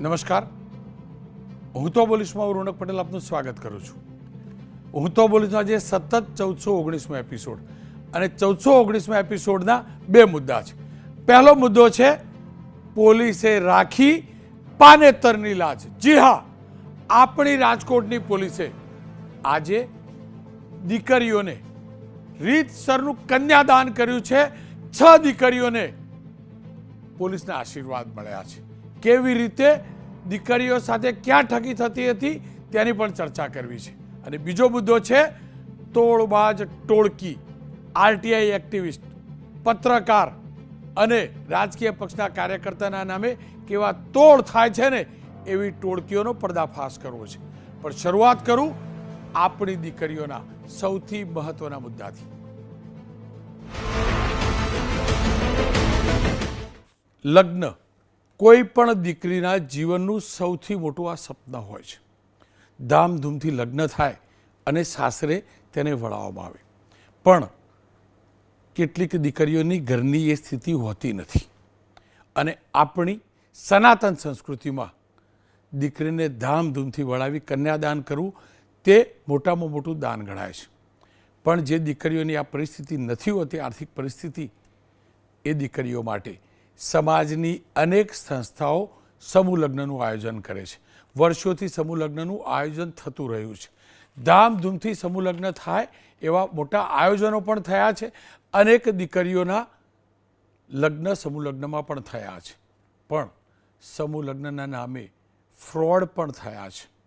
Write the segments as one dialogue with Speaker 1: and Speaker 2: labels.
Speaker 1: નમસ્કાર. હું તો બોલીશમાં હું રોનક પટેલ, આપનું સ્વાગત કરું છું. હું તો બોલીશમાં આજે સતત ચૌદસો ઓગણીસમો એપિસોડ અને ચૌદસો ઓગણીસમો એપિસોડના બે મુદ્દા છે. પહેલો મુદ્દો છે, પોલીસે રાખી પાનેતરની લાજ. જી હા, આપણી રાજકોટની પોલીસે આજે દીકરીઓને રીતસરનું કન્યાદાન કર્યું છે. છ દીકરીઓને પોલીસના આશીર્વાદ મળ્યા છે. કેવી રીતે દીકરીઓ સાથે ક્યાં ઠગી થતી હતી તેની પણ ચર્ચા કરવી છે. અને બીજો મુદ્દો છે તોડબાજ ટોળકી, આરટીઆઈ એક્ટિવિસ્ટ, પત્રકાર અને રાજકીય પક્ષના કાર્યકર્તાના નામે કેવા તોડ થાય છે ને એવી ટોળકીઓનો પર્દાફાશ કરવો છે. પણ શરૂઆત કરું આપણી દીકરીઓના સૌથી મહત્વના મુદ્દાથી. લગ્ન. કોઈ પણ દીકરીના જીવનનું સૌથી મોટું આ સપના હોય છે. ધામધૂમથી લગ્ન થાય અને સાસરે તેને વળાવવામાં આવે. પણ કેટલીક દીકરીઓની ઘરની એ સ્થિતિ હોતી નથી. અને આપણી સનાતન સંસ્કૃતિમાં દીકરીને ધામધૂમથી વળાવી કન્યાદાન કરવું તે મોટામાં મોટું દાન ગણાય છે. પણ જે દીકરીઓની આ પરિસ્થિતિ નથી હોતી, આર્થિક પરિસ્થિતિ એ દીકરીઓ માટે સમાજની અનેક સંસ્થાઓ સમૂહ લગ્નનું આયોજન કરે છે. વર્ષોથી સમૂહ લગ્નનું આયોજન થતું રહ્યું છે. ધામધૂમથી સમૂહ થાય એવા મોટા આયોજનો પણ થયા છે. અનેક દીકરીઓના લગ્ન સમૂહ લગ્નમાં પણ થયા છે. પણ સમૂહ લગ્નના નામે ફ્રોડ પણ થયા છે.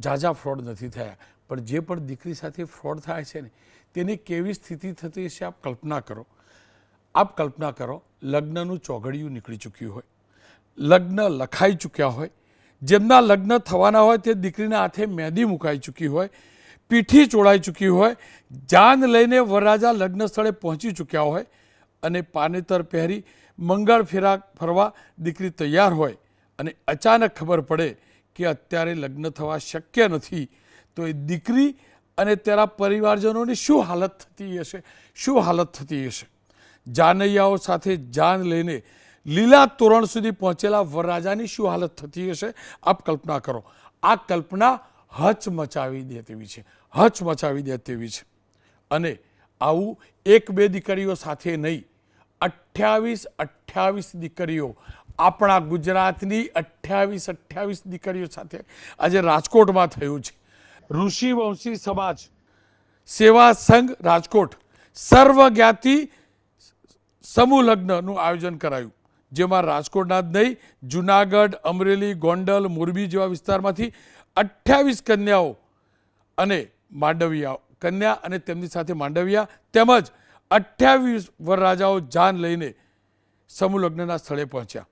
Speaker 1: ઝાઝા ફ્રોડ નથી થયા, પણ જે પણ દીકરી સાથે ફ્રોડ થાય છે ને, તેની કેવી સ્થિતિ થતી હશે આપ કલ્પના કરો. આપ કલ્પના કરો, લગ્નનું ચોઘડિયું નીકળી ચૂક્યું હોય. લગ્ન લખાઈ ચૂક્યા હોય. જેમના લગ્ન થવાના હોય તે દીકરીના હાથે મહેંદી મુકાઈ ચૂકી હોય, પીઠી ચોળાઈ ચૂકી હોય, જાન લઈને વરરાજા લગ્ન સ્થળે પહોંચી ચૂક્યા હોય અને પાનેતર પહેરી મંગળ ફેરા ફરવા દીકરી તૈયાર હોય અને અચાનક ખબર પડે કે અત્યારે લગ્ન થવા શક્ય નથી, તો એ દીકરી અને તેના પરિવારજનોની શું હાલત થતી હશે? શું હાલત થતી હશે? જાનૈયાઓ સાથે જાન લઈને લીલા તોરણ સુધી પહોંચેલા વરરાજાની શું હાલત થતી હશે, આપ કલ્પના કરો. આ કલ્પના હચ મચાવી દે તેવી છે, હચ મચાવી દે તેવી છે. અને આવું એક બે દીકરીઓ સાથે નહીં, અઠ્યાવીસ અઠ્યાવીસ દીકરીઓ, આપણા ગુજરાતની અઠ્યાવીસ અઠ્યાવીસ દીકરીઓ સાથે આજે રાજકોટમાં થયું છે. ઋષિવંશી સમાજ સેવા સંઘ રાજકોટ સર્વજ્ઞાતિ સમૂહ લગ્નનું આયોજન કરાયું, જેમાં રાજકોટના જ નહીં, જુનાગઢ, અમરેલી, ગોંડલ, મોરબી જેવા વિસ્તારમાંથી અઠ્યાવીસ કન્યાઓ અને માંડવિયા કન્યા અને તેમની સાથે માંડવિયા તેમજ અઠ્યાવીસ વરરાજાઓ જાન લઈને સમૂહ લગ્નના સ્થળે પહોંચ્યા.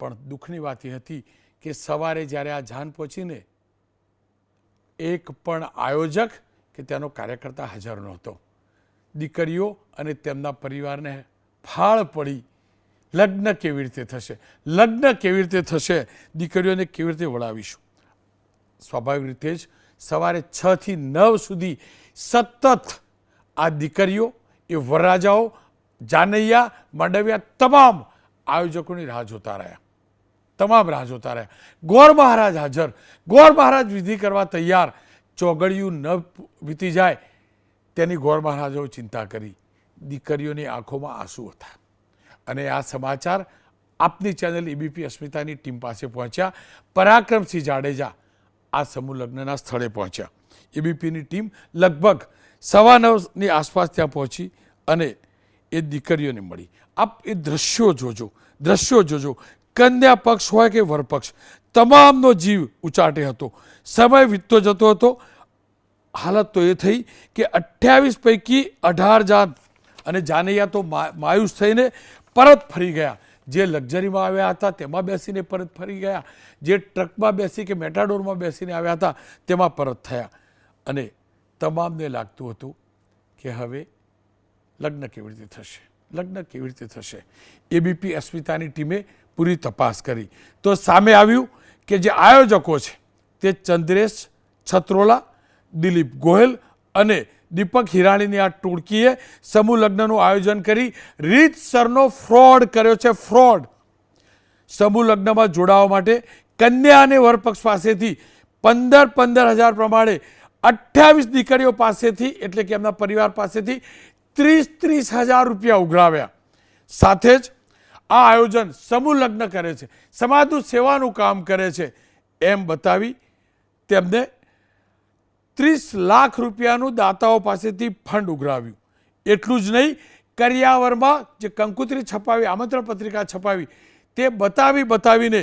Speaker 1: પણ દુઃખની વાત એ હતી કે સવારે જ્યારે આ જાન પહોંચીને એક પણ આયોજક કે તેનો કાર્યકર્તા હાજર નહોતો. દીકરીઓ અને તેમના પરિવારને ફાળ પડી. લગ્ન કેવી રીતે થશે? લગ્ન કેવી રીતે થશે? દીકરીઓને કેવી રીતે વળાવીશું? સ્વાભાવિક રીતે જ સવારે છથી નવ સુધી સતત આ દીકરીઓ, એ વરરાજાઓ, જાનૈયા, માંડવિયા તમામ આયોજકોની રાહ જોતા રહ્યા. તમામ રાહ જોતા રહ્યા. ગોર મહારાજ હાજર. ગોર મહારાજ વિધિ કરવા તૈયાર. ચોગડિયું ન વીતી જાય. તેની ગોર મહારાજાઓ ચિંતા કરી. દીકરીઓની આંખોમાં આંસુ હતા. અને આ સમાચાર આપની ચેનલ એબીપી અસ્મિતાની ટીમ પાસે પહોંચ્યા. પરાક્રમસિંહ જાડેજા આ સમૂહ લગ્નના સ્થળે પહોંચ્યા. એબીપીની ટીમ લગભગ સવા નવની આસપાસ ત્યાં પહોંચી અને એ દીકરીઓને મળી. આપ એ દ્રશ્યો જોજો દ્રશ્યો જોજો. કન્યા પક્ષ હોય કે વરપક્ષ, તમામનો જીવ ઉચાટે હતો. સમય વીતતો જતો હતો. હાલત તો એ થઈ કે અઠ્યાવીસ પૈકી અઢાર જાન અને જાનૈયા તો માયુસ થઈને પરત ફરી ગયા. જે લક્ઝરીમાં આવ્યા હતા, તેમાં બેસીને પરત ફરી ગયા. જે ટ્રકમાં બેસી કે મેટાડોરમાં બેસીને આવ્યા હતા, તેમાં પરત થયા. અને તમામને લાગતું હતું કે હવે લગ્ન કેવી રીતે થશે? લગ્ન કેવી રીતે થશે? એબીપી અસ્મિતાની ટીમે પૂરી તપાસ કરી. તો સામે આવ્યું કે જે આયોજકો છે તે ચંદ્રેશ, છત્રોલા, દિલીપ ગોહેલ અને દીપક હિરાણીની આ ટોળકીએ સમૂહ લગ્નનું આયોજન કરી રીતસરનો ફ્રોડ કર્યો છે, ફ્રોડ. સમૂહ લગ્નમાં જોડાવા માટે કન્યા અને વરપક્ષ પાસેથી પંદર પંદર હજાર પ્રમાણે અઠ્યાવીસ દીકરીઓ પાસેથી, એટલે કે એમના પરિવાર પાસેથી ત્રીસ ત્રીસ હજાર રૂપિયા ઉઘરાવ્યા. સાથે જ આ આયોજન સમૂહ લગ્ન કરે છે, સમાજનું સેવાનું કામ કરે છે. એમ બતાવી તેમને ત્રીસ લાખ રૂપિયાનું દાતાઓ પાસેથી ફંડ ઉઘરાવ્યું. એટલું જ નહીં, કરિયાવરમાં જે કંકુત્રી છપાવી, આમંત્રણ પત્રિકા છપાવી, તે બતાવી બતાવીને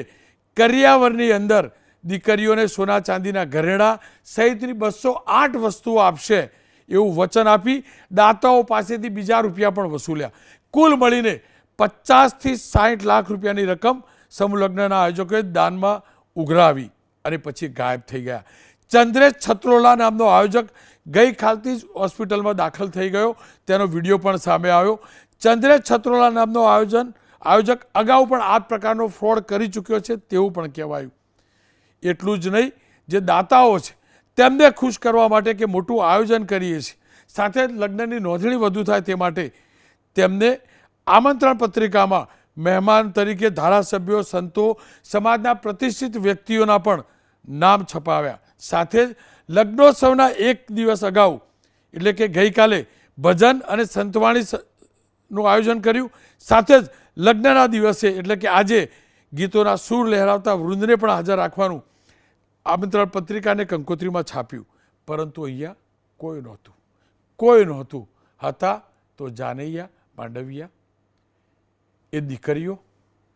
Speaker 1: કરિયાવરની અંદર દીકરીઓને સોના ચાંદીના ઘરેણા સહિતની બસો આઠ વસ્તુઓ આપશે એવું વચન આપી દાતાઓ પાસેથી બીજા રૂપિયા પણ વસૂલ્યા. કુલ મળીને પચાસથી સાઠ લાખ રૂપિયાની રકમ સમૂહલગ્નના આયોજકોએ દાનમાં ઉઘરાવી અને પછી ગાયબ થઈ ગયા. ચંદ્રેશ છત્રોલા નામનો આયોજક ગઈકાલથી જ હોસ્પિટલમાં દાખલ થઈ ગયો. તેનો વીડિયો પણ સામે આવ્યો. ચંદ્રેશ છત્રોલા નામનો આયોજન, આયોજક અગાઉ પણ આ પ્રકારનો ફ્રોડ કરી ચૂક્યો છે તેવું પણ કહેવાયું. એટલું જ નહીં, જે દાતાઓ છે તેમને ખુશ કરવા માટે કે મોટું આયોજન કરીએ છીએ. સાથે લગ્નની નોંધણી વધુ થાય તે માટે તેમને આમંત્રણ પત્રિકામાં મહેમાન તરીકે ધારાસભ્યો, સંતો, સમાજના પ્રતિષ્ઠિત વ્યક્તિઓના પણ નામ છપાવ્યા. સાથે જ લગ્નોત્સવના એક દિવસ અગાઉ, એટલે કે ગઈકાલે, ભજન અને સંતવાણી નું આયોજન કર્યું. સાથે જ લગ્નના દિવસે, એટલે કે આજે, ગીતોના સૂર લહેરાવતા વૃંદને પણ હાજર રાખવાનું આમંત્રણ પત્રિકાને કંકોત્રીમાં છાપ્યું. પરંતુ અહીંયા કોઈ નહોતું. કોઈ નહોતું. હતા તો જાનૈયા, માંડવિયા, એ દીકરીઓ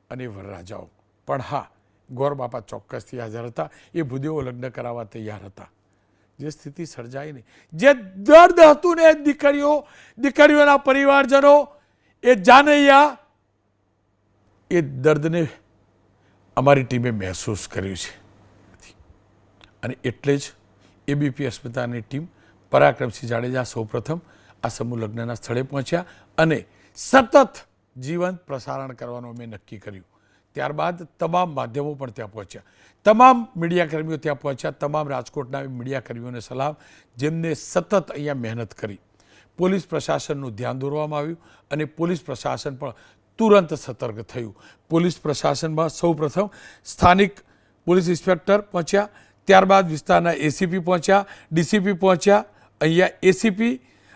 Speaker 1: અને વરરાજાઓ. પણ હા ગોર બાપા ચોક્કસથી હાજર હતા. એ ભૂદેવો લગ્ન કરાવવા તૈયાર હતા. જે સ્થિતિ સર્જાઈ નહીં. જે દર્દ હતું ને દીકરીઓ, દીકરીઓના પરિવારજનો, એ જાનૈયા, એ દર્દને અમારી ટીમે મહેસૂસ કર્યું છે. અને એટલે જ એબીપી અસ્મિતાની ટીમ પરાક્રમસિંહ જાડેજા સૌપ્રથમ આ સમૂહ લગ્નના સ્થળે પહોંચ્યા અને સતત જીવંત પ્રસારણ કરવાનું અમે નક્કી કર્યું. ત્યારબાદ તમામ માધ્યમો પણ ત્યાં પહોંચ્યા. તમામ મીડિયાકર્મીઓ ત્યાં પહોંચ્યા, તમામ રાજકોટના મીડિયાકર્મીઓને સલામ, જેમને સતત અહીંયા મહેનત કરી. પોલીસ પ્રશાસનનું ધ્યાન દોરવામાં આવ્યું અને પોલીસ પ્રશાસન પણ તુરંત સતર્ક થયું. પોલીસ પ્રશાસનમાં સૌપ્રથમ સ્થાનિક પોલીસ ઇન્સ્પેક્ટર પહોંચ્યા, ત્યારબાદ વિસ્તારના એસીપી પહોંચ્યા ડીસીપી પહોંચ્યા, અહીંયા એસીપી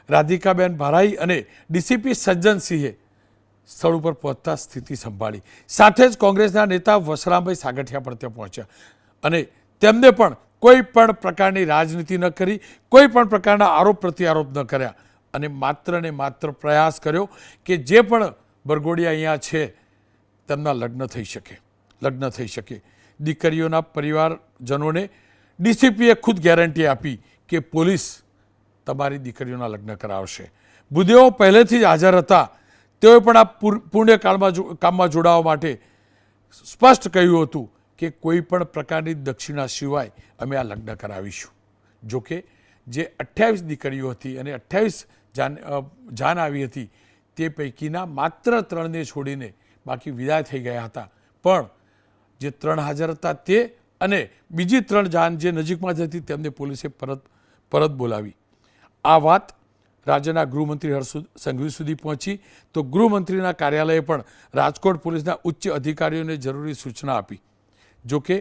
Speaker 1: રાધિકાબેન ભારાઈ અને ડીસીપી સજ્જનસિંહે સ્થળ ઉપર પહોંચતા સ્થિતિ સંભાળી. સાથે જ કોંગ્રેસના નેતા વસરામભાઈ સાગઠિયા પણ ત્યાં પહોંચ્યા. અને તેમને પણ કોઈ પણ પ્રકારની રાજનીતિ ન કરી, કોઈ પણ પ્રકારના આરોપ પ્રત્યારોપ ન કર્યા. અને માત્ર ને માત્ર પ્રયાસ કર્યો કે જે પણ બરગોડિયા અહીંયા છે, તેમના લગ્ન થઈ શકે, લગ્ન થઈ શકે. દીકરીઓના પરિવારજનોને ડીસીપીએ ખુદ ગેરંટી આપી કે પોલીસ તમારી દીકરીઓના લગ્ન કરાવશે. બુદ્ધિઓ પહેલેથી જ હાજર હતા તેઓએ પણ આ પુણ્યકાળમાં કામમાં જોડાવા માટે સ્પષ્ટ કહ્યું હતું કે કોઈ પણ પ્રકારની દક્ષિણા સિવાય અમે આ લગ્ન કરાવીશું. જોકે જે અઠ્યાવીસ દીકરીઓ હતી અને અઠ્યાવીસ જાન જાન આવી હતી તે પૈકીના માત્ર ત્રણને છોડીને બાકી વિદાય થઈ ગયા હતા. પણ જે ત્રણ હાજર હતા તે અને બીજી ત્રણ જાન જે નજીકમાં જ હતી તેમને પોલીસે પરત પરત બોલાવી. આ વાત રાજ્યના ગૃહમંત્રી હર્ષ સંઘવી સુધી પહોંચી તો ગૃહમંત્રીના કાર્યાલયે પણ રાજકોટ પોલીસના ઉચ્ચ અધિકારીઓને જરૂરી સૂચના આપી. જોકે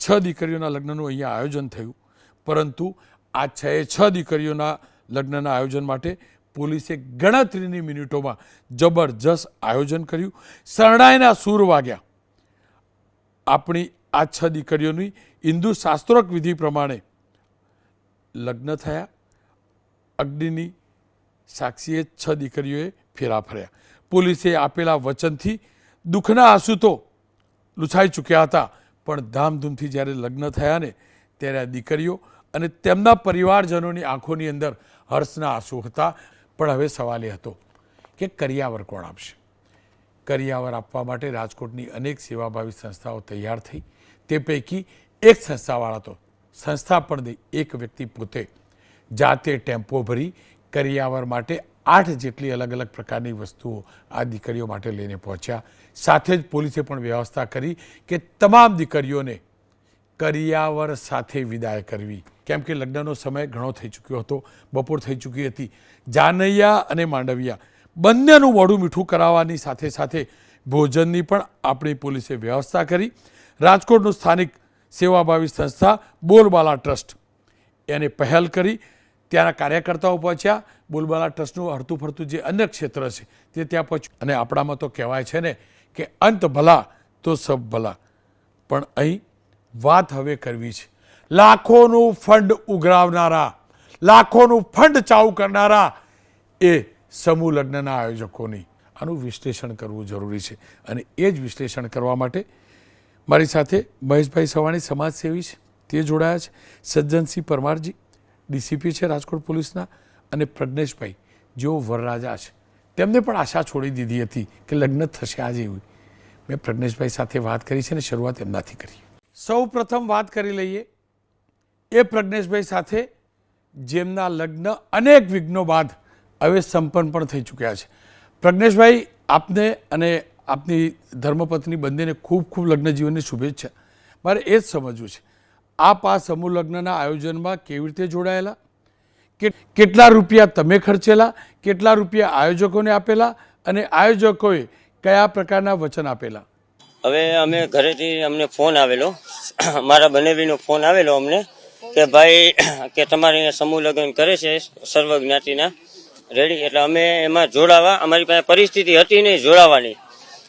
Speaker 1: છ દીકરીઓના લગ્નનું અહીંયા આયોજન થયું. પરંતુ આ છ એ છ દીકરીઓના લગ્નના આયોજન માટે પોલીસે ગણતરીની મિનિટોમાં જબરજસ્ત આયોજન કર્યું. શરણાઈના સૂર વાગ્યા. આપણી આ છ દીકરીઓની હિન્દુ શાસ્ત્રોક વિધિ પ્રમાણે લગ્ન થયા. અગ્નિની સાક્ષીએ છ દીકરીઓએ ફેરા ફર્યા. પોલીસે આપેલા વચનથી દુઃખના આંસુ તો લૂછાઈ ચૂક્યા હતા. પણ ધામધૂમથી જ્યારે લગ્ન થયા ને ત્યારે આ દીકરીઓ અને તેમના પરિવારજનોની આંખોની અંદર હર્ષના આંસુ હતા. પણ હવે સવાલ એ હતો કે કરિયાવર કોણ આપશે? કરિયાવર આપવા માટે રાજકોટની અનેક સેવાભાવી સંસ્થાઓ તૈયાર થઈ. તે પૈકી એક સંસ્થાવાળા તો સંસ્થા પણ નહીં એક વ્યક્તિ પોતે જાતે ટેમ્પો ભરી કરિયાવર માટે આઠ જેટલી અલગ અલગ પ્રકારની વસ્તુઓ આ દીકરીઓ માટે લઈને પહોંચ્યા. સાથે જ પોલીસે પણ વ્યવસ્થા કરી કે તમામ દીકરીઓને કરિયાવર સાથે વિદાય કરવી. કેમ કે લગ્નનો સમય ઘણો થઈ ચૂક્યો હતો, બપોર થઈ ચૂકી હતી. જાનૈયા અને માંડવિયા બંનેનું મોઢું મીઠું કરાવવાની સાથે સાથે ભોજનની પણ આપણી પોલીસે વ્યવસ્થા કરી. રાજકોટનું સ્થાનિક સેવાભાવી સંસ્થા બોલબાલા ટ્રસ્ટ એને પહેલ કરી. ત્યાંના કાર્યકર્તાઓ પહોંચ્યા. બુલબાલા ટ્રસ્ટનું હરતું ફરતું જે અન્ય ક્ષેત્ર છે, તે ત્યાં પહોંચ્યું. અને આપણામાં તો કહેવાય છે ને કે અંત ભલા તો સબ ભલા. પણ અહીં વાત હવે કરવી છે. લાખોનું ફંડ ઉઘરાવનારા, લાખોનું ફંડ ચાઉ કરનારા એ સમૂહ લગ્નના આયોજકોની આનું વિશ્લેષણ કરવું જરૂરી છે. અને એ જ વિશ્લેષણ કરવા માટે મારી સાથે મહેશભાઈ સવાણી સમાજસેવી છે. તે જોડાયા છે. સજ્જનસિંહ પરમારજી ડીસીપી છે રાજકોટ પોલીસના અને પ્રજ્ઞેશભાઈ, જેઓ વરરાજા છે. તેમને પણ આશા છોડી દીધી હતી કે લગ્ન થશે આજે એવું. મેં પ્રજ્ઞેશભાઈ સાથે વાત કરી છે અને શરૂઆત એમનાથી કરી. સૌ પ્રથમ વાત કરી લઈએ. એ પ્રજ્ઞેશભાઈ સાથે જેમના લગ્ન અનેક વિઘ્નો બાદ હવે સંપન્ન પણ થઈ ચૂક્યા છે. પ્રજ્ઞેશભાઈ, આપને અને આપની ધર્મપત્ની બંનેને ખૂબ ખૂબ લગ્ન જીવનની શુભેચ્છા. મારે એ જ સમજવું છે આપ આ સમૂહ લગ્નના આયોજનમાં કેવી રીતે જોડાયેલા? કેટલા રૂપિયા તમે ખર્ચેલા? કેટલા રૂપિયા આયોજકોને આપેલા? અને આયોજકોએ કયા પ્રકારના વચન આપેલા?
Speaker 2: હવે અમે ઘરેથી અમને ફોન આવેલો. મારા બનેવીનો ફોન આવેલો અમને કે ભાઈ, કે તમારે અહીંયા સમૂહ લગ્ન કરે છે સર્વ જ્ઞાતિના રેડી એટલે અમે એમાં જોડાવા, અમારી પાસે પરિસ્થિતિ હતી નહીં જોડાવાની.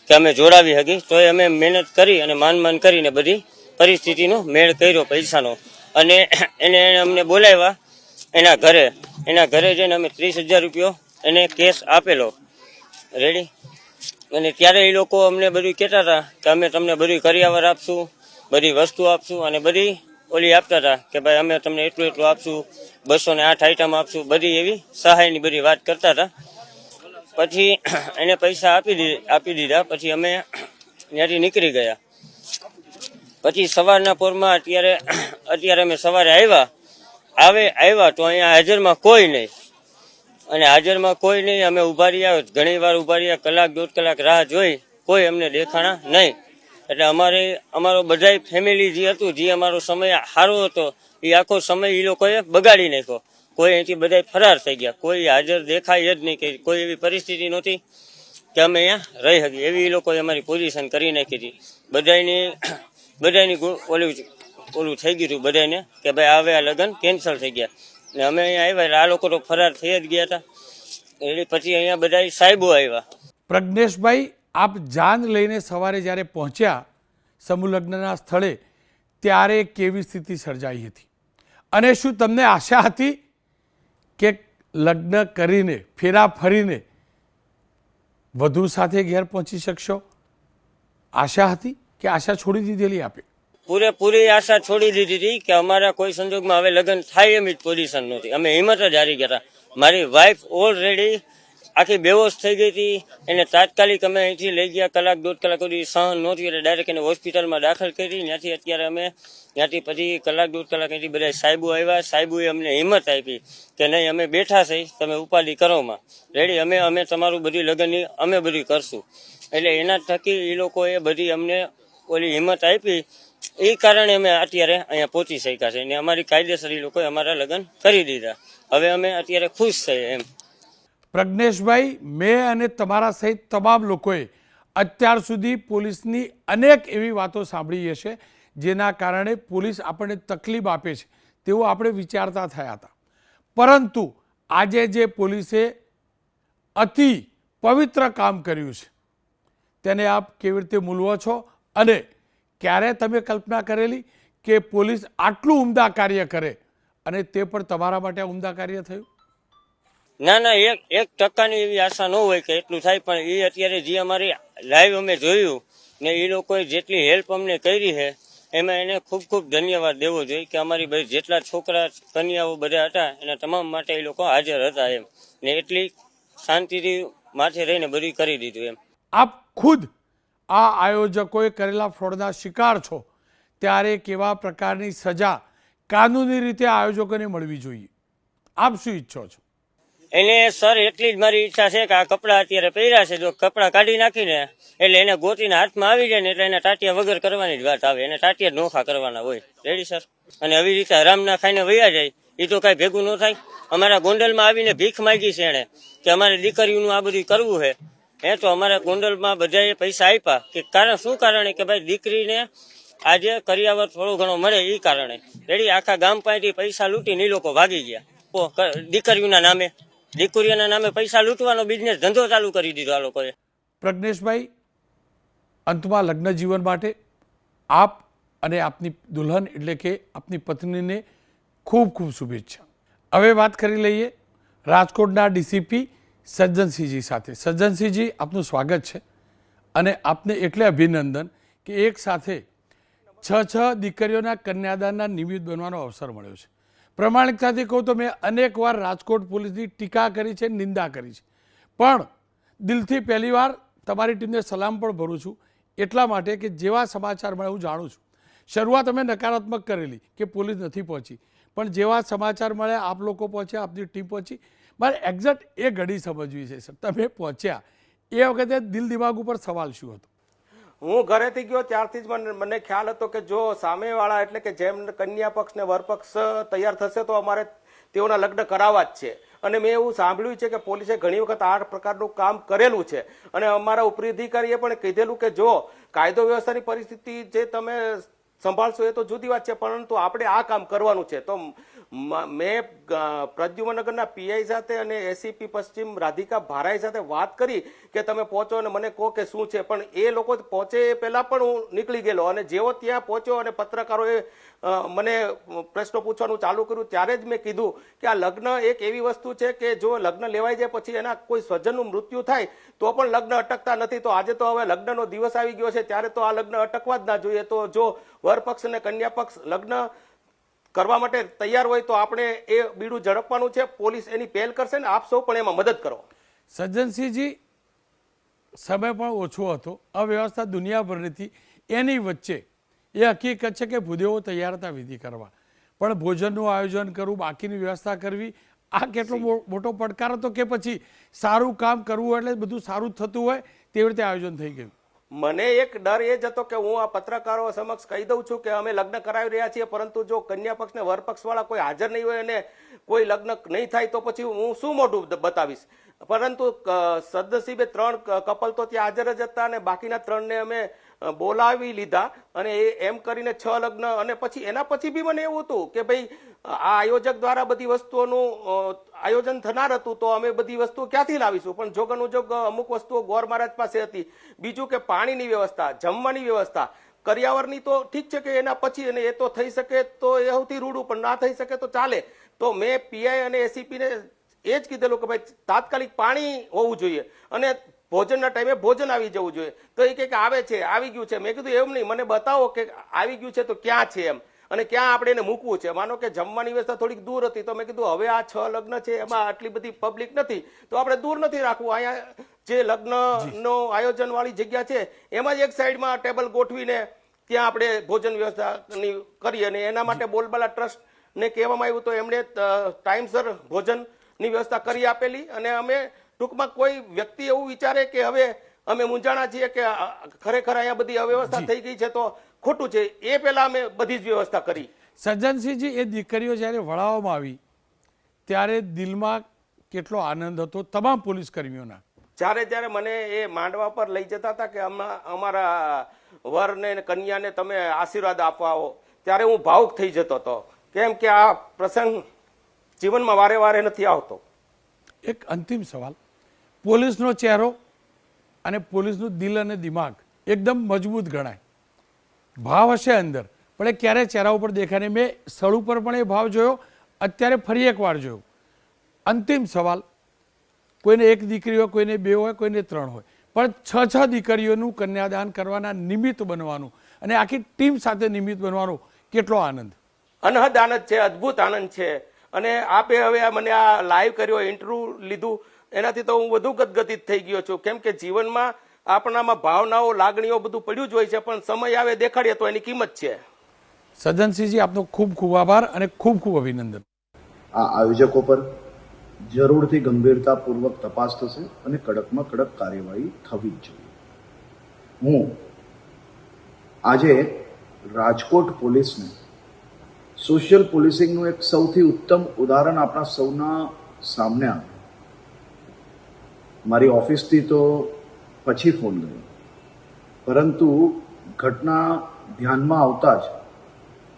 Speaker 2: કે અમે જોડાવી હકી તો અમે મહેનત કરી અને માન માન કરીને બધી પરિસ્થિતિનો મેળ કર્યો પૈસાનો. અને એને અમને બોલાવ્યા એના ઘરે. એના ઘરે જઈને અમે ત્રીસ હજાર રૂપિયો એને કેશ આપેલો. રેડી અને ત્યારે એ લોકો અમને બધું કહેતા હતા કે અમે તમને બધી કરિયાવર આપશું, બધી વસ્તુ આપશું અને બધી ઓલી આપતા હતા કે ભાઈ અમે તમને એટલું એટલું આપશું, બસો ને આઠ આઈટમ આપશું, બધી એવી સહાયની બધી વાત કરતા હતા. પછી એને પૈસા આપી દીધા આપી દીધા. પછી અમે ત્યાંથી નીકળી ગયા. પછી સવારના પોરમાં અત્યારે અત્યારે અમે સવારે આવ્યા. આવે, આવ્યા તો અહીંયા હાજરમાં કોઈ નહીં. અને હાજરમાં કોઈ નહીં, અમે ઊભા રહ્યા, ઘણી વાર ઊભા રહ્યા, કલાક, દોઢ કલાક રાહ જોઈ. કોઈ અમને દેખાણા નહીં. એટલે અમારે, અમારો બધાય ફેમિલી જે હતું, જે અમારો સમય સારો હતો, એ આખો સમય એ લોકોએ બગાડી નાખ્યો. કોઈ અહીંથી બધા ફરાર થઈ ગયા. કોઈ હાજર દેખાય જ નહીં કે કોઈ એવી પરિસ્થિતિ નહોતી કે અમે અહીંયા રહી શકીએ. એવી એ લોકોએ અમારી પોઝિશન કરી નાખી હતી. બધાની બધાની ઓલું ઓલું થઈ ગયું હતું બધાને કે ભાઈ હવે આ લગ્ન કેન્સલ થઈ ગયા. ને અમે અહીંયા આવ્યા, આ લોકો તો ફરાર થઈ જ ગયા હતા. એટલે પછી અહીંયા બધા સાહેબો આવ્યા.
Speaker 1: પ્રજ્ઞેશભાઈ, આપ જાન લઈને સવારે જ્યારે પહોંચ્યા સમૂહ લગ્નના સ્થળે, ત્યારે કેવી સ્થિતિ સર્જાઈ હતી? અને શું તમને આશા હતી કે લગ્ન કરીને, ફેરા ફરીને વધુ સાથે ઘેર પહોંચી શકશો? આશા હતી? કે આશા છોડી દીધેલી આપે?
Speaker 2: પૂરેપૂરી આશા છોડી દીધી હતી કે અમારા કોઈ સંજોગમાં હવે લગ્ન થાય એમ જ પોઝિશન નહોતી. અમે હિંમત જ હારી ગયા મારી વાઈફ ઓલરેડી આખી બેહોશ થઈ ગઈ હતી. એને તાત્કાલિક અમે અહીંથી લઈ ગયા. કલાક, દોઢ કલાક સુધી સહન નહોતી એટલે ડાયરેક્ટ એને હોસ્પિટલમાં દાખલ કરી. ત્યાંથી અત્યારે અમે, ત્યાંથી પછી કલાક, દોઢ કલાક અહીંથી બધા સાહેબો આવ્યા. સાહેબોએ અમને હિંમત આપી કે નહીં, અમે બેઠા છે. તમે ઉપાધિ કરોમાં રેડી અમે અમે તમારું બધી લગ્નની અમે બધું કરશું. એટલે એના થકી એ લોકોએ બધી અમને ઓલી હિંમત આપી એ કારણે અમે અત્યારે અહીંયા પહોંચી શક્યા છે. અને અમારી કાયદેસર એ લોકોએ અમારા લગ્ન કરી દીધા. હવે અમે અત્યારે ખુશ છીએ એમ.
Speaker 1: પ્રજ્ઞેશભાઈ, મેં અને તમારા સહિત તમામ લોકોએ અત્યાર સુધી પોલીસની અનેક એવી વાતો સાંભળી હશે, જેના કારણે પોલીસ આપણને તકલીફ આપે છે તેવું આપણે વિચારતા થયા હતા. પરંતુ આજે જે પોલીસે અતિ પવિત્ર કામ કર્યું છે, તેને આપ કેવી રીતે મૂલવો છો? અને ક્યારે તમે કલ્પના કરેલી કે પોલીસ આટલું ઉમદા કાર્ય કરે અને તે પણ તમારા માટે ઉમદા કાર્ય થયું?
Speaker 2: ના ના એક એક ટકાની એવી આશા ન હોય કે એટલું થાય પણ એ અત્યારે જે અમારી લાઈવ અમે જોયું ને એ લોકોએ જેટલી હેલ્પ અમને કરી છે એમાં એને ખૂબ ખૂબ ધન્યવાદ દેવો જોઈએ કે અમારી ભાઈ જેટલા છોકરા કન્યાઓ બધા હતા એના તમામ માટે એ લોકો હાજર હતા એમ ને એટલી શાંતિથી માથે રહીને બધું કરી દીધું એમ.
Speaker 1: આપ ખુદ આ આયોજકોએ કરેલા ફ્રોડના શિકાર છો, ત્યારે કેવા પ્રકારની સજા કાનૂની રીતે આયોજકોને મળવી જોઈએ? આપ શું ઈચ્છો છો?
Speaker 2: એને સર એટલી જ મારી ઈચ્છા છે કે આ કપડાં અત્યારે પહેર્યા છે. જો કપડાં કાઢી નાખીને, એટલે એને ગોતીને હાથમાં આવી જાય ને એટલે એને ટાટિયા વગર કરવાની જ વાત આવે. એને ટાટિયા નોખા કરવાના હોય. રેડી સર અને આવી રીતે આરામના ખાઈને વયા જાય એ તો કાંઈ ભેગું ન થાય. અમારા ગોંડલમાં આવીને ભીખ માંગી છે એણે કે અમારે દીકરીઓનું આ બધું કરવું છે. એ તો અમારા ગોંડલમાં બધાએ પૈસા આપ્યા કે કારણ શું કારણે કે ભાઈ દીકરીને આજે કરિયાવર થોડું ઘણું મળે એ કારણે. રેડી, આખા ગામ પાસેથી પૈસા લૂંટીને એ લોકો ભાગી ગયા. દીકરીઓના નામે દીકરીઓના નામે પૈસા લૂંટવાનો બિઝનેસ ધંધો ચાલુ કરી દીધો આ લોકોએ.
Speaker 1: પ્રજ્ઞેશભાઈ, અંતમાં લગ્ન જીવન માટે આપ અને આપની દુલ્હન એટલે કે આપની પત્નીને ખૂબ ખૂબ શુભેચ્છા. હવે વાત કરી લઈએ રાજકોટના ડીસીપી સજ્જનસિંહજી સાથે. સજ્જનસિંહજી, આપનું સ્વાગત છે અને આપને એટલે અભિનંદન કે એક સાથે છ છ દીકરીઓના કન્યાદાનના નિમિત્ત બનવાનો અવસર મળ્યો છે. પ્રમાણિકતાથી કહું તો મેં અનેકવાર રાજકોટ પોલીસની ટીકા કરી છે, નિંદા કરી છે. પણ દિલથી પહેલીવાર તમારી ટીમને સલામ પણ ભરું છું. એટલા માટે કે જેવા સમાચાર મળે હું જાણું છું. શરૂઆત અમે નકારાત્મક કરેલી કે પોલીસ નથી પહોંચી. પણ જેવા સમાચાર મળ્યા, આપ લોકો પહોંચ્યા, આપની ટીમ પહોંચી. મારે એક્ઝેક્ટ એ ઘડી સમજવી છે સર તમે પહોંચ્યા. એ વખતે દિલ દિમાગ ઉપર સવાલ શું હતો?
Speaker 3: હું ઘરેથી ગયો, ત્યારથી જ મને મને ખ્યાલ હતો કે જો સામેવાળા એટલે કે જેમ કન્યા પક્ષ ને વરપક્ષ તૈયાર થશે, તો અમારે તેઓના લગ્ન કરાવવા જ છે. અને મેં એવું સાંભળ્યું છે કે પોલીસે ઘણી વખત આ પ્રકારનું કામ કરેલું છે. અને અમારા ઉપરી અધિકારીએ પણ કીધેલું કે જો કાયદો વ્યવસ્થાની પરિસ્થિતિ જે તમે સંભાળશો એ તો જુદી વાત છે, પરંતુ આપણે આ કામ કરવાનું છે. તો મ- પ્રદ્યુમનગરના પીઆઈ સાથે અને એસીપી પશ્ચિમ રાધિકા ભારાઈ સાથે વાત કરી કે તમે પહોંચો અને મને કહો કે શું છે. પણ એ લોકો પહોંચે એ પહેલાં પણ હું નીકળી ગયેલો અને જેવો ત્યાં પહોંચ્યો અને પત્રકારોએ મને પ્રશ્નો પૂછવાનું ચાલુ કર્યું, ત્યારે જ મેં કીધું કે આ લગ્ન એક એવી વસ્તુ છે કે જો લગ્ન લેવાઈ જાય પછી એના કોઈ સ્વજનનું મૃત્યુ થાય, તો પણ લગ્ન અટકતા નથી. તો આજે તો હવે લગ્નનો દિવસ આવી ગયો છે, ત્યારે તો આ લગ્ન અટકવા જ ના જોઈએ. તો જો વર પક્ષ અને કન્યા પક્ષ લગ્ન કરવા માટે તૈયાર હોય તો આપણે એ બીડું ઝડપવાનું છે. પોલીસ એની પહેલ કરશે ને આપ સૌ પણ એમાં મદદ કરો.
Speaker 1: સજ્જનસિંહજી સમય પણ ઓછો હતો. અવ્યવસ્થા દુનિયાભરની એની વચ્ચે એ હકીકત છે કે ભૂદેવો તૈયાર હતા વિધિ કરવા. પણ ભોજનનું આયોજન કરવું બાકીની વ્યવસ્થા કરવી આ કેટલો મોટો પડકાર હતો કે પછી સારું કામ કરવું એટલે બધું સારું થતું હોય તેવી રીતે આયોજન થઈ ગયું.
Speaker 3: મને એક ડર એ જ હતો કે હું આ પત્રકારો સમક્ષ કહી દઉં છું કે અમે લગ્ન કરાવી રહ્યા છીએ, પરંતુ જો કન્યા પક્ષ ને વર પક્ષ વાળા કોઈ હાજર નહીં હોય અને કોઈ લગ્ન નહીં થાય તો પછી હું શું મોઢું બતાવીશ? પરંતુ સદનસીબે ત્રણ કપલ તો ત્યાં હાજર જ હતા અને બાકીના ત્રણને અમે બોલાવી લીધા અને એ એમ કરીને છ લગ્ન અને પછી એના પછી બી મને એવું હતું કે ભાઈ આ આયોજક દ્વારા બધી વસ્તુઓનું આયોજન થનાર હતું તો અમે બધી વસ્તુ ક્યાંથી લાવીશું? પણ જોગન જોગ અમુક વસ્તુઓ ગોર મહારાજ પાસે હતી. બીજું કે પાણીની વ્યવસ્થા, જમવાની વ્યવસ્થા. કરિયાવરની તો ઠીક છે કે એના પછી અને એ તો થઈ શકે તો એ સૌથી રૂડું, પણ ના થઈ શકે તો ચાલે. તો મેં પીઆઈ અને એસીપીને એ જ કીધેલું કે ભાઈ, તાત્કાલિક પાણી હોવું જોઈએ અને ભોજનના ટાઈમે ભોજન આવી જવું જોઈએ. તો એ કે આવે છે, આવી ગયું છે. મેં કીધું એમ નહીં, મને બતાવો કે આવી ગયું છે તો ક્યાં છે એમ. અને ક્યાં આપણે એને મૂકવું છે? માનો કે જમવાની વ્યવસ્થા થોડીક દૂર હતી તો મેં કીધું હવે આ છ લગ્ન છે એમાં આટલી બધી પબ્લિક નથી. તો આપણે દૂર નથી રાખવું. અહીંયા જે લગ્નનો આયોજન વાળી જગ્યા છે એમાં જ એક સાઈડમાં ટેબલ ગોઠવીને ત્યાં આપણે ભોજન વ્યવસ્થાની કરી અને એના માટે બોલબાલા ટ્રસ્ટ ને કહેવામાં આવ્યું તો એમણે ટાઈમસર ભોજનની વ્યવસ્થા કરી આપેલી અને અમે ટૂંકમાં કોઈ વ્યક્તિ એવું વિચારે કે હવે અમે મૂંઝાણા છીએ કે ખરેખર અહીંયા બધી અવ્યવસ્થા થઈ ગઈ છે તો ખોટું છે. એ પહેલાં અમે બધી જ વ્યવસ્થા કરી.
Speaker 1: સજ્જનસિંહજી એ દીકરીઓ જ્યારે વળાવવામાં આવી ત્યારે દિલમાં કેટલો આનંદ હતો તમામ પોલીસ કર્મીઓના.
Speaker 3: જ્યારે જ્યારે મને એ માંડવા પર લઈ જતા હતા કે અમા- અમારા વરને કન્યાને તમે આશીર્વાદ આપવા આવો ત્યારે હું ભાવુક થઈ જતો હતો. કેમ કે આ પ્રસંગ જીવનમાં વારે વારે નથી આવતો.
Speaker 1: એક અંતિમ સવાલ. પોલીસનો ચહેરો અને પોલીસનું દિલ અને દિમાગ એકદમ મજબૂત ગણાય. ભાવ હશે અંદર. પણ એ ક્યારે ચહેરા ઉપર દેખાય નહીં. મેં સ્થળ ઉપર પણ એ ભાવ જોયો. અત્યારે ફરી એકવાર જોયો. અંતિમ સવાલ. કોઈને એક દીકરી હોય, કોઈને બે હોય, કોઈને ત્રણ હોય. પણ છ છ દીકરીઓનું કન્યાદાન કરવાના નિમિત્ત બનવાનું અને આખી ટીમ સાથે નિમિત્ત બનવાનો કેટલો આનંદ.
Speaker 3: અનહદ આનંદ છે, અદ્ભુત આનંદ છે. અને આપે હવે મને આ લાઈવ કર્યો ઇન્ટરવ્યુ લીધું. એનાથી તો હું વધુ ગદગદિત થઈ ગયો છું. કેમ કે જીવનમાં આપણામાં ભાવનાઓ લાગણીઓ બધું પડ્યું જ હોય છે પણ સમય આવે દેખાડીએ તો એની કિંમત છે.
Speaker 1: સજ્જનસિંહજી આપનો ખૂબ ખૂબ આભાર અને ખૂબ ખૂબ અભિનંદન.
Speaker 4: આ આયોજકો પર જરૂરથી ગંભીરતાપૂર્વક તપાસ થશે અને કડકમાં કડક કાર્યવાહી થવી જ જોઈએ. હું આજે રાજકોટ પોલીસને સોશિયલ પોલીસિંગનું એક સૌથી ઉત્તમ ઉદાહરણ આપણા સૌના સામને આવ્યું મારી ઓફિસથી તો પછી ફોન ગયો પરંતુ ઘટના ધ્યાનમાં આવતા જ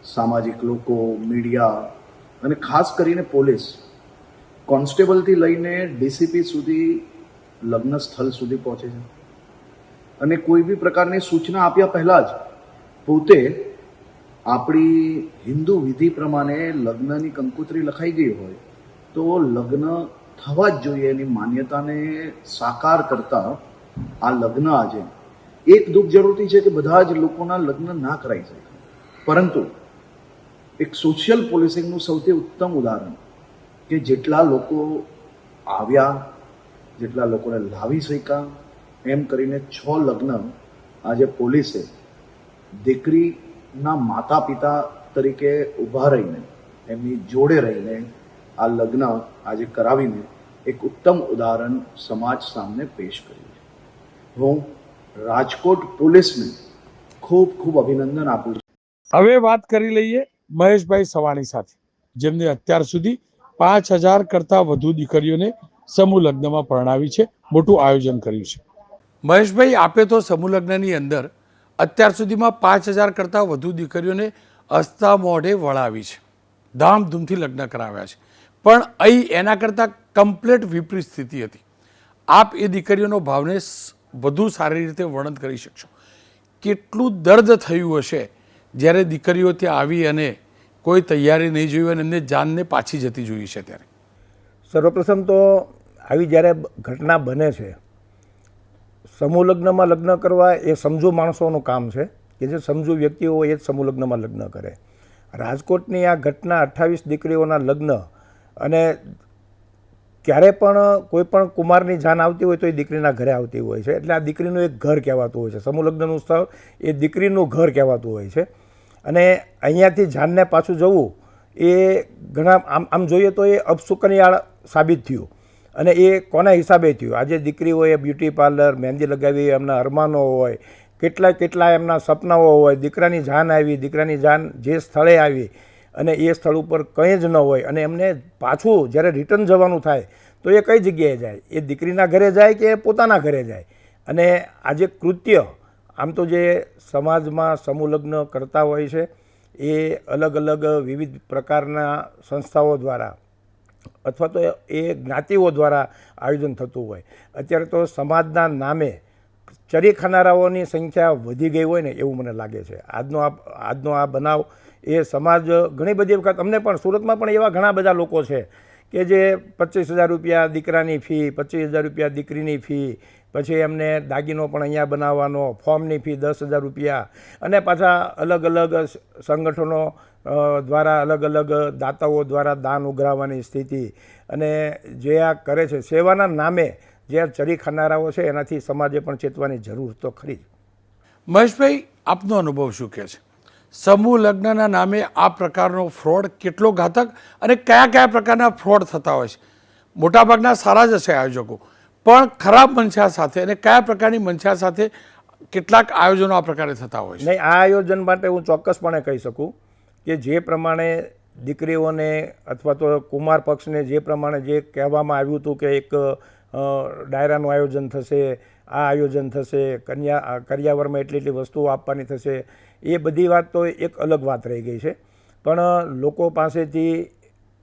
Speaker 4: સામાજિક લોકો, મીડિયા અને ખાસ કરીને પોલીસ કોન્સ્ટેબલથી લઈને ડીસીપી સુધી લગ્ન સ્થળ સુધી પહોંચે છે. અને કોઈ બી પ્રકારની સૂચના આપ્યા પહેલાં જ પોતે આપણી હિન્દુ વિધિ પ્રમાણે લગ્નની કંકોત્રી લખાઈ ગઈ હોય તો લગ્ન થવા જ જોઈએ એની માન્યતાને સાકાર કરતા આ લગ્ન આજે. એક દુઃખ જરૂરથી છે કે બધા જ લોકોના લગ્ન ના કરાઈ શકે. પરંતુ એક સોશિયલ પોલિસિંગનું સૌથી ઉત્તમ ઉદાહરણ કે જેટલા લોકો આવ્યા, જેટલા લોકોને લાવી શક્યા, એમ કરીને છ લગ્ન આજે પોલીસે દીકરીના માતા પિતા તરીકે ઊભા રહીને, એમની જોડે રહીને આ લગ્ન આજે કરાવીને એક ઉત્તમ ઉદાહરણ સમાજ સામે પેશ કર્યું છે. હું રાજકોટ પોલીસને ખૂબ ખૂબ અભિનંદન આપું છું
Speaker 1: હવે વાત કરી લઈએ મહેશભાઈ સવાણી સાથે જેમને અત્યાર સુધી પાંચ હજાર કરતાં વધુ દીકરીઓને સમૂહ લગ્નમાં પરણાવી છે મોટું આયોજન કર્યું છે. મહેશભાઈ આપે તો સમૂહ લગ્નની અંદર અત્યાર સુધીમાં પાંચ હજાર કરતાં વધુ દીકરીઓને હસતા મોઢે વળાવી છે. ધામધૂમથી લગ્ન કરાવ્યા છે. પણ અહીં એના કરતાં કમ્પ્લેટ વિપરીત સ્થિતિ હતી. આપ એ દીકરીઓનો ભાવને વધુ સારી રીતે વર્ણન કરી શકશો. કેટલું દર્દ થયું હશે જ્યારે દીકરીઓ ત્યાં આવી અને કોઈ તૈયારી નહીં જોઈ અને એમને જાનને પાછી જતી જોઈ છે ત્યારે?
Speaker 5: સર્વપ્રથમ તો આવી જ્યારે ઘટના બને છે, સમૂહ લગ્નમાં લગ્ન કરવા એ સમજુ માણસોનું કામ છે કે જે સમજુ વ્યક્તિઓ હોય એ જ સમૂહ લગ્નમાં લગ્ન કરે. રાજકોટની આ ઘટના અઠ્ઠાવીસ દીકરીઓના લગ્ન અને ક્યારે પણ કોઈ પણ કુમારની જાન આવતી હોય તો એ દીકરીના ઘરે આવતી હોય છે. એટલે આ દીકરીનું એક ઘર કહેવાતું હોય છે. સમૂહ લગ્નનું સ્થળ એ દીકરીનું ઘર કહેવાતું હોય છે. અને અહીંયાથી જાનને પાછું જવું એ ઘણા આમ આમ જોઈએ તો એ અપશુકનિયાળ સાબિત થયું. અને એ કોના હિસાબે થયું? આજે દીકરી હોય એ બ્યુટી પાર્લર, મહેંદી લગાવી, એમના અરમાનો હોય કેટલા કેટલા એમના સપનાઓ હોય. દીકરાની જાન આવી, દીકરાની જાન જે સ્થળે આવી અને એ સ્થળ ઉપર કંઈ જ ન હોય અને એમને પાછું જ્યારે રિટર્ન જવાનું થાય, તો એ કઈ જગ્યાએ જાય? એ દીકરીના ઘરે જાય કે પોતાના ઘરે જાય? અને આજે કૃત્ય, આમ તો જે સમાજમાં સમૂહ કરતા હોય છે, એ અલગ અલગ વિવિધ પ્રકારના સંસ્થાઓ દ્વારા અથવા તો એ જ્ઞાતિઓ દ્વારા આયોજન થતું હોય. અત્યારે તો સમાજના નામે ચરી ખાનારાઓની સંખ્યા વધી ગઈ હોય ને એવું મને લાગે છે. આજનો આ આજનો આ બનાવ એ સમાજ ઘણી બધી વખત, અમને પણ સુરતમાં પણ એવા ઘણા બધા લોકો છે કે જે પચીસ હજાર રૂપિયા દીકરાની ફી, પચીસ હજાર રૂપિયા દીકરીની ફી, પછી એમને દાગીનો પણ અહીંયા બનાવવાનો, ફોર્મની ફી દસ હજાર રૂપિયા, અને પાછા અલગ અલગ સંગઠનો દ્વારા અલગ અલગ દાતાઓ દ્વારા દાન ઉઘરાવવાની સ્થિતિ, અને જે આ કરે છે, સેવાના નામે જે આ ચરી ખાનારાઓ છે, એનાથી સમાજે પણ ચેતવાની જરૂર તો ખરી જ.
Speaker 1: મહેશભાઈ, આપનો અનુભવ શું કહે છે? સમૂહ લગ્નના નામે આ પ્રકારનો ફ્રોડ કેટલો ઘાતક અને કયા કયા પ્રકારના ફ્રોડ થતા હોય છે? મોટાભાગના સારા જ હશે આયોજકો. પણ ખરાબ મનસા સાથે અને કયા પ્રકારની મનસા સાથે કેટલાક આયોજનો આ પ્રકારે થતા હોય છે?
Speaker 5: નહીં, આ આયોજન માટે હું ચોક્કસપણે કહી શકું કે જે પ્રમાણે દીકરીઓને અથવા તો કુમાર પક્ષને જે પ્રમાણે જે કહેવામાં આવ્યું હતું કે એક ડાયરાનું આયોજન થશે, આ આયોજન થશે, કન્યા કરિયાવરમાં એટલી એટલી વસ્તુઓ આપવાની થશે એ બધી વાત તો એક અલગ વાત રહી ગઈ છે. પણ લોકો પાસેથી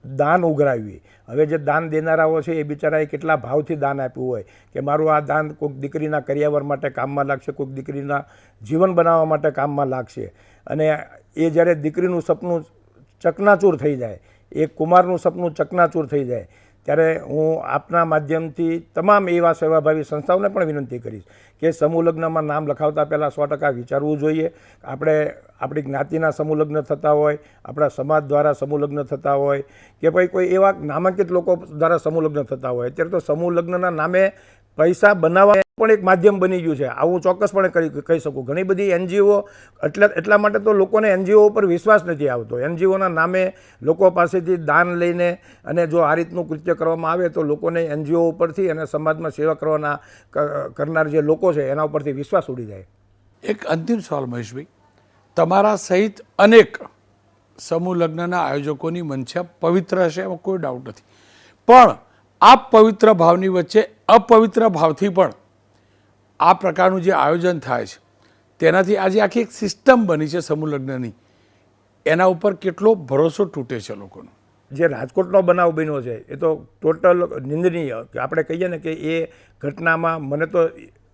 Speaker 5: દાન ઉઘરાવી. હવે જે દાન દેનારાઓ છે એ બિચારાએ કેટલા ભાવથી દાન આપ્યું હોય કે મારું આ દાન કોઈક દીકરીના કરિયાવર માટે કામમાં લાગશે, કોઈક દીકરીના જીવન બનાવવા માટે કામમાં લાગશે. અને એ જ્યારે દીકરીનું સપનું ચકનાચૂર થઈ જાય, એ કુમારનું સપનું ચકનાચૂર થઈ જાય ત્યારે હું આપના માધ્યમથી તમામ એવા સેવાભાવી સંસ્થાઓને પણ વિનંતી કરીશ કે સમૂહ લગ્નમાં નામ લખાવતા પહેલાં સો ટકા વિચારવું જોઈએ. આપણે, આપણી જ્ઞાતિના સમૂહ લગ્ન થતા હોય, આપણા સમાજ દ્વારા સમૂહ લગ્ન થતા હોય કે ભાઈ કોઈ એવા નામાંકિત લોકો દ્વારા સમૂહ લગ્ન થતા હોય. અત્યારે તો સમૂહ લગ્નના નામે પૈસા બનાવવા પણ એક માધ્યમ બની ગયું છે. આવું ચોક્કસપણે કરી, કહી શકું. ઘણી બધી એનજીઓ, એટલા એટલા માટે તો લોકોને એનજીઓ ઉપર વિશ્વાસ નથી આવતો. એનજીઓના નામે લોકો પાસેથી દાન લઈને અને જો આ રીતનું કૃત્ય કરવામાં આવે તો લોકોને એનજીઓ ઉપરથી અને સમાજમાં સેવા કરવાના કરનાર જે લોકો છે, એના ઉપરથી વિશ્વાસ ઉડી જાય.
Speaker 1: એક અંતિમ સવાલ મહેશભાઈ. તમારા સહિત અનેક સમૂહ લગ્નના આયોજકોની મનસા પવિત્ર હશે એમાં કોઈ ડાઉટ નથી. પણ આ પવિત્ર ભાવની વચ્ચે અપવિત્ર ભાવથી પણ આ પ્રકારનું જે આયોજન થાય છે, તેનાથી આજે આખી એક સિસ્ટમ બની છે સમૂહ લગ્નની. એના ઉપર કેટલો ભરોસો તૂટે છે લોકોનો.
Speaker 5: જે રાજકોટનો બનાવ બન્યો છે, એ તો ટોટલ નિંદનીય કે આપણે કહીએ ને કે એ ઘટનામાં મને તો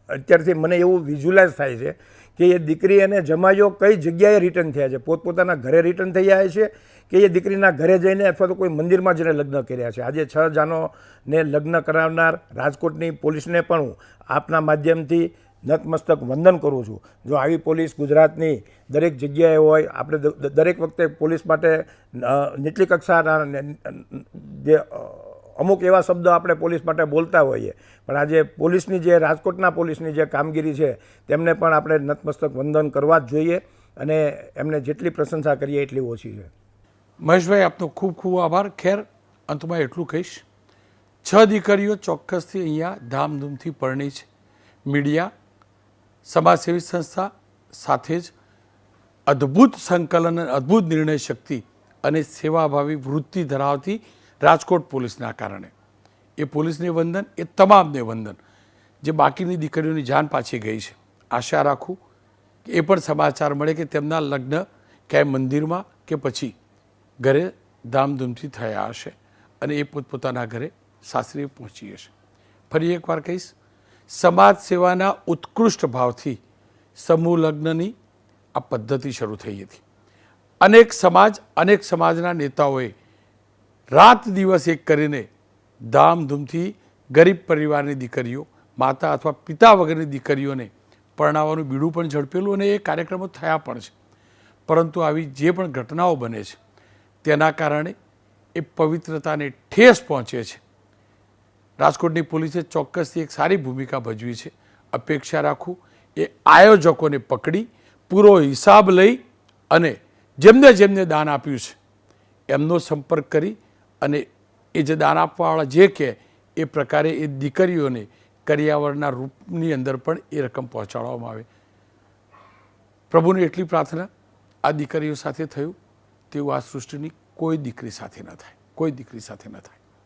Speaker 5: અત્યારથી મને એવું વિઝ્યુલાઇઝ થાય છે કે એ દીકરી અને જમાઈઓ કઈ જગ્યાએ રિટર્ન થયા છે, પોતપોતાના ઘરે રિટર્ન થઈ જાય છે કે એ દીકરીના ઘરે જઈને અથવા તો કોઈ મંદિરમાં જઈને લગ્ન કર્યા છે. આજે છ જાનોને લગ્ન કરાવનાર રાજકોટની પોલીસને પણ હું આપના માધ્યમથી નતમસ્તક વંદન કરું છું. જો આવી પોલીસ ગુજરાતની દરેક જગ્યાએ હોય, આપણે દરેક વખતે પોલીસ માટે નીચલી કક્ષાના જે અમુક એવા શબ્દો આપણે પોલીસ માટે બોલતા હોઈએ. પણ આજે પોલીસની જે, રાજકોટના પોલીસની જે કામગીરી છે, તેમને પણ આપણે નતમસ્તક વંદન કરવા જ જોઈએ અને એમને જેટલી પ્રશંસા કરીએ એટલી ઓછી છે.
Speaker 1: મહેશભાઈ, આપનો ખૂબ ખૂબ આભાર. ખેર, અંતમાં એટલું કહીશ. છ દીકરીઓ ચોક્કસથી અહીંયા ધામધૂમથી પરણી છે. મીડિયા, સમાજસેવી સંસ્થા સાથે જ અદ્ભુત સંકલન અદ્ભુત નિર્ણય શક્તિ અને સેવાભાવી વૃત્તિ ધરાવતી રાજકોટ પોલીસના કારણે. એ પોલીસને વંદન, એ તમામને વંદન જે બાકીની દીકરીઓની જાન પાછી ગઈ છે. આશા રાખું કે એ પણ સમાચાર મળે કે તેમના લગ્ન ક્યાંય મંદિરમાં કે પછી ઘરે ધામધૂમથી થયા હશે અને એ પોતપોતાના ઘરે સાસરીએ પહોંચી હશે. ફરી એકવાર કહીશ, સમાજ સેવાના ઉત્કૃષ્ટ ભાવથી સમૂહ લગ્નની આ પદ્ધતિ શરૂ થઈ હતી. અનેક સમાજ, અનેક સમાજના નેતાઓએ રાત દિવસ એક કરીને ધામધૂમથી ગરીબ પરિવારની દીકરીઓ, માતા અથવા પિતા વગરની દીકરીઓને પરણાવવાનું બીડું પણ ઝડપેલું અને એ કાર્યક્રમો થયા પણ છે. પરંતુ આવી જે પણ ઘટનાઓ બને છે તેના કારણે એ પવિત્રતાને ઠેસ પહોંચે છે. રાજકોટની પોલીસે ચોક્કસથી એક સારી ભૂમિકા ભજવી છે. અપેક્ષા રાખું, એ આયોજકોને પકડી, પૂરો હિસાબ લઈ અને જેમને જેમને દાન આપ્યું છે, એમનો સંપર્ક કરી અને એ જે દાન આપવાવાળા જે કહે એ પ્રકારે એ દીકરીઓને કરિયાવરના રૂપની અંદર પણ એ રકમ પહોંચાડવામાં આવે. પ્રભુને એટલી પ્રાર્થના આ દીકરીઓ સાથે થયું. તેવું આ સૃષ્ટિની કોઈ દીકરી સાથે ન થાય. કોઈ દીકરી સાથે ન થાય.